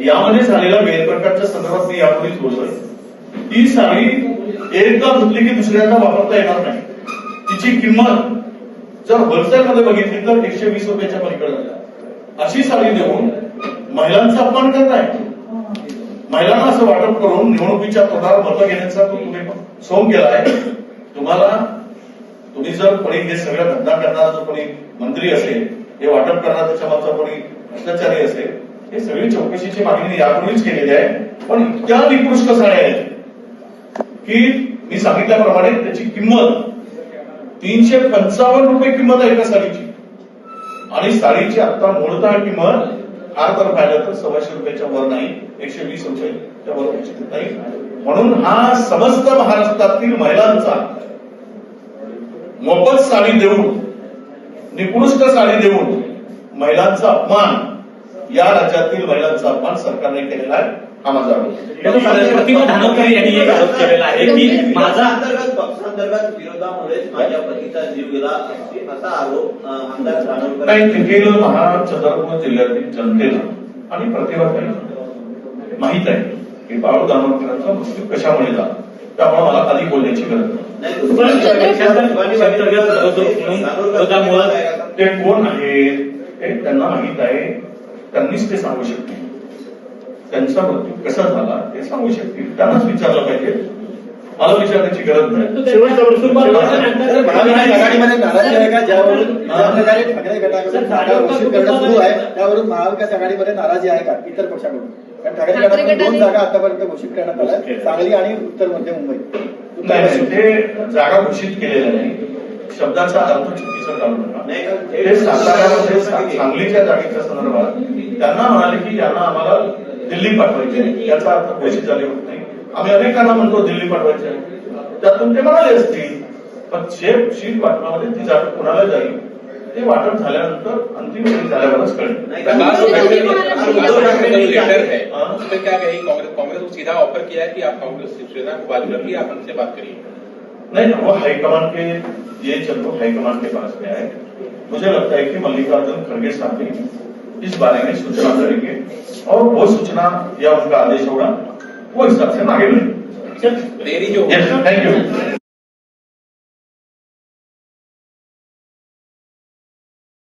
यामध्ये झालेला गैरप्रकारच्या संदर्भात मी यापूर्वीच बोलतोय ती साडी एकदा धुतली की दुसऱ्यांदा वापरता येणार नाही. तिची किंमत जर होलसेल मध्ये बघितली तर एकशे वीस रुपयाच्या पलीकडे अशी साडी देऊन महिलांचा अपमान करताय महिलांना असं वाटप करून निवडणुकीच्या तोंडावर मतं घेण्याचा तुम्ही सोम केलाय. तुम्हाला तुम्ही जर कोणी हे सगळं धंदा करणारा जो कोणी मंत्री असेल हे वाटप करणार त्याच्या मागचा कोणी भ्रष्टाचारी असेल. हे सगळी चौकशीची मागणी यापूर्वीच केलेली आहे. पण इतक्या निकृष्ट साड्या आहेत की मी सांगितल्याप्रमाणे त्याची किंमत तीनशे पंचावन्न रुपये किंमत आहे एका साडीची. आणि साडीची आता मूळतः किंमत फार तर पाहिलं तर सव्वाशे रुपयाच्या वर नाही एकशे वीस रुपयाच्या वर नाही. म्हणून हा समस्त महाराष्ट्रातील महिलांचा मोफत साडी देऊन निकृष्ट साडी देऊन महिलांचा अपमान या राज्यातील महिलांचा अपमान सरकारने केलेला आहे हा माझा आरोप. प्रतिभा धानोकर यांनी एक आरोप केलेला आहे की माझा अंतर्गत पक्षांतर्गत विरोधामुळेच माझ्या पतीचा जीव गेला असा आरोप आमदार तेथील महाचंद्रपूर जिल्ह्यातील जनतेला आणि प्रतिभाताई माहीत आहे की बाळू दानोरकरांचा मृत्यू कशामुळे झाला त्यामुळे मला अधिक बोलण्याची गरज नाही ते कोण आहेत हे त्यांना माहीत आहे. त्यांनीच ते सांगू शकतील. त्यांचा मृत्यू कसा झाला ते सांगू शकतील. त्यांनाच विचारलं पाहिजे. मला विचारण्याची गरज नाही. त्यावरून महाविकास आघाडीमध्ये नाराजी आहे का? इतर पक्षाकडून. कारण ठाकरे गटाकडून दोन जागा आतापर्यंत घोषित करण्यात आल्या. सांगली आणि उत्तर मध्य मुंबई. ते जागा घोषित केलेल्या नाही शब्दाचा अर्थ चुकीचा काढू नका. नाही, साताऱ्यामध्ये सांगलीच्या जागेच्या संदर्भात त्यांना म्हणाले की यांना आम्हाला दिल्ली पाठवायचे याचा अर्थ घोषित झाले होत नाही. आम्ही अनेकांना म्हणतो दिल्ली पाठवायचे आहे. त्यातून ते म्हणाले असतील पण शेप शीट वाटपामध्ये ती जागा कोणाला जाईल? ते वाटप झाल्यानंतर अंतिम वेळी झाल्यावरच कळेल. कांग्रेस कांग्रेस को सीधा ऑफ़र किया है कि आप कांग्रेस शिवसेना को बाजू रखिए आप उनसे बात करिए? नहीं वो हाईकमान के ये चलो हाईकमान के पास में आए। मुझे लगता है कि मल्लिकार्जुन खड़गे साहब भी इस बारे में सूचना करेंगे और वो सूचना या उनका आदेश होगा वो हिसाब से मांगे थैंक यू